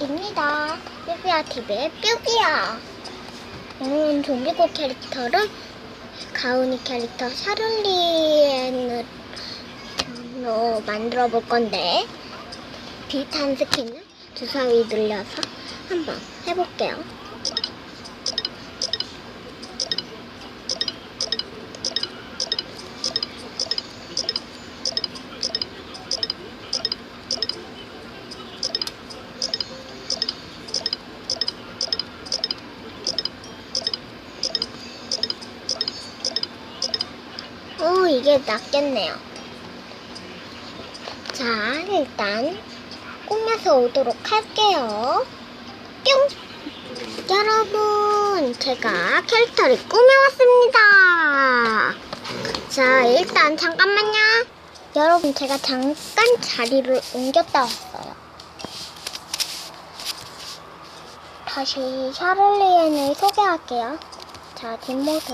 뾰기입니다. 뾰기야 TV의 뾰기야. 오늘은 좀비고 캐릭터를 가은이 캐릭터 샤를리엔으로 만들어 볼 건데 비슷한 스킨을 주사위 늘려서 한번 해볼게요. 어, 이게 낫겠네요. 자, 일단 꾸며서 오도록 할게요. 뿅! 여러분, 제가 캐릭터를 꾸며왔습니다. 자, 일단 잠깐만요. 여러분, 제가 잠깐 자리를 옮겼다 왔어요. 다시 샤를리엔을 소개할게요. 자, 뒷모습,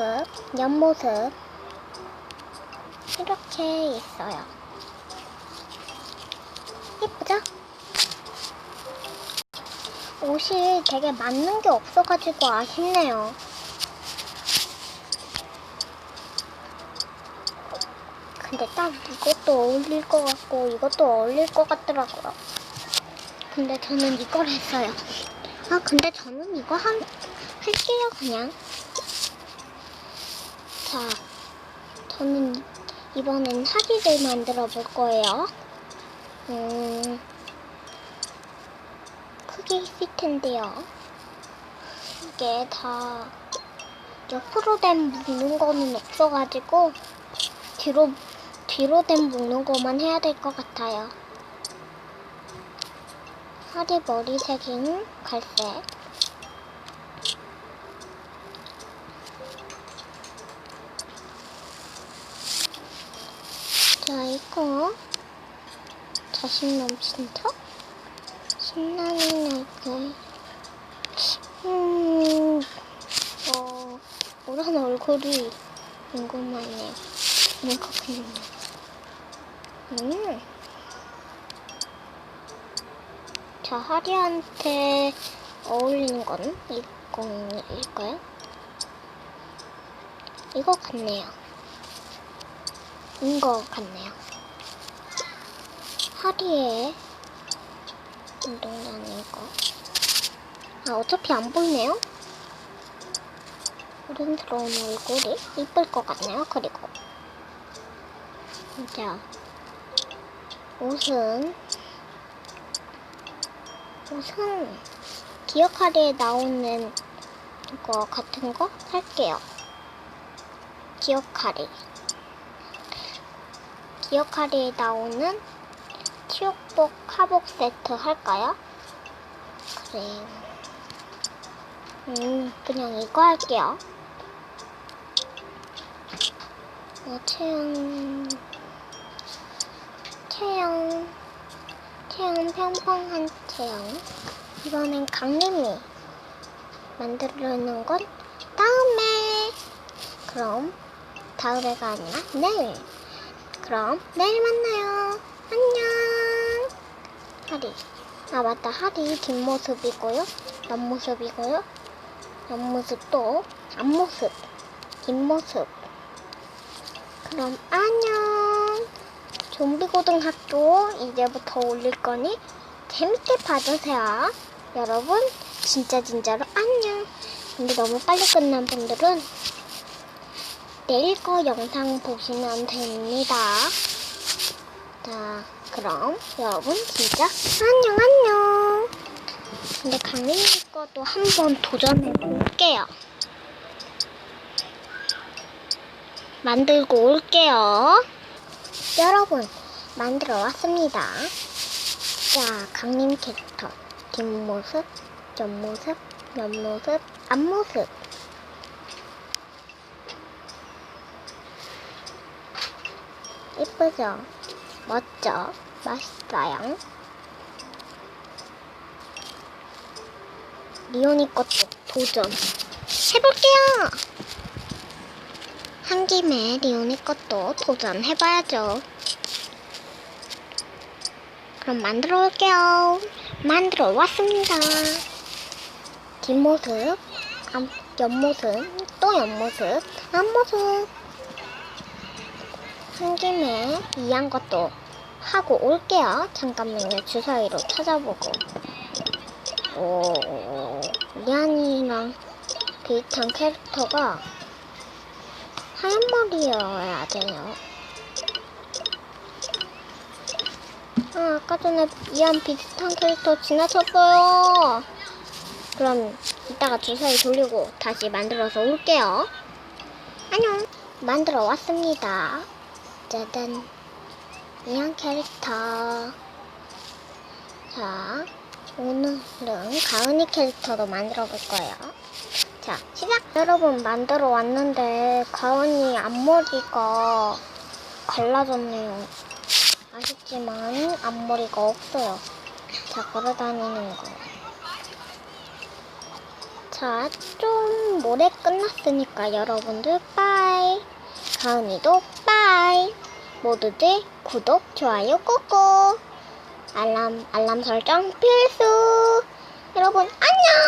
옆모습, 이렇게 있어요. 예쁘죠? 옷이 되게 맞는 게 없어가지고 아쉽네요. 근데 딱 이것도 어울릴 것 같고 이것도 어울릴 것 같더라고요. 근데 저는 이걸 했어요. 아 근데 저는 이거 한 할게요 그냥. 자, 저는 이번엔 하리를 만들어 볼 거예요. 음, 크게 있을 텐데요. 이게 다 옆으로 된 묶는 거는 없어가지고 뒤로 뒤로 된 묶는 거만 해야 될 것 같아요. 하리 머리색인 갈색. 자, 이거 자신 넘친 척? 신나는 날개. 음, 어, 노란 얼굴이 궁금하네요. 이거 그냥. 음. 자, 하리한테 어울리는 건 이건일까요? 이거 같네요. 인거 같네요. 하리의 운동장 이거. 아, 어차피 안 보이네요? 어른스러운 얼굴이 이쁠 것 같네요. 그리고. 자, 옷은, 옷은 기억하리에 나오는 거 같은 거 할게요. 기억하리. 기억하리에 나오는 치욕복 하복 세트 할까요? 그래. 음, 그냥 이거 할게요. 어, 체형, 체형, 체형 평평한 체형. 이번엔 강림이 만들려는 건 다음에. 그럼 다음에가 아니라 내일. 그럼 내일 만나요. 안녕. 하리. 아 맞다. 하리 뒷모습이고요. 옆모습이고요. 옆모습 또 앞모습. 뒷모습. 그럼 안녕. 좀비 고등학교 이제부터 올릴 거니 재밌게 봐주세요. 여러분 진짜 진짜로 안녕. 근데 너무 빨리 끝난 분들은 내일 거 영상 보시면 됩니다. 자, 그럼 여러분 진짜 안녕 안녕. 근데 강민이 거도 한번 도전해 볼게요. 만들고 올게요. 여러분 만들어 왔습니다. 자, 강림 캐릭터 뒷모습, 옆모습, 옆모습, 앞모습. 예쁘죠? 멋져? 맛있어요? 리오니 것도 도전 해볼게요! 한 김에 리오니 것도 도전해봐야죠. 그럼 만들어 올게요. 만들어 왔습니다. 뒷모습, 앞, 옆모습, 또 옆모습, 앞모습. 한 김에 이한 것도 하고 올게요. 잠깐만요. 주사위로 찾아보고. 오, 리안이랑 비슷한 캐릭터가 하얀 머리여야 돼요. 아, 아까 전에 이한 비슷한 캐릭터 지나쳤어요. 그럼 이따가 주사위 돌리고 다시 만들어서 올게요. 안녕. 만들어 왔습니다. 짜잔. 이한 캐릭터. 자, 오늘은 가은이 캐릭터도 만들어 볼 거예요. 자, 시작! 여러분, 만들어 왔는데, 가은이 앞머리가 갈라졌네요. 아쉽지만, 앞머리가 없어요. 자, 걸어 다니는 거. 자, 좀 모레 끝났으니까 여러분들 빠이. 가은이도 빠이. 모두들 구독, 좋아요 꾹꾹. 알람, 알람 설정 필수. 여러분, 안녕!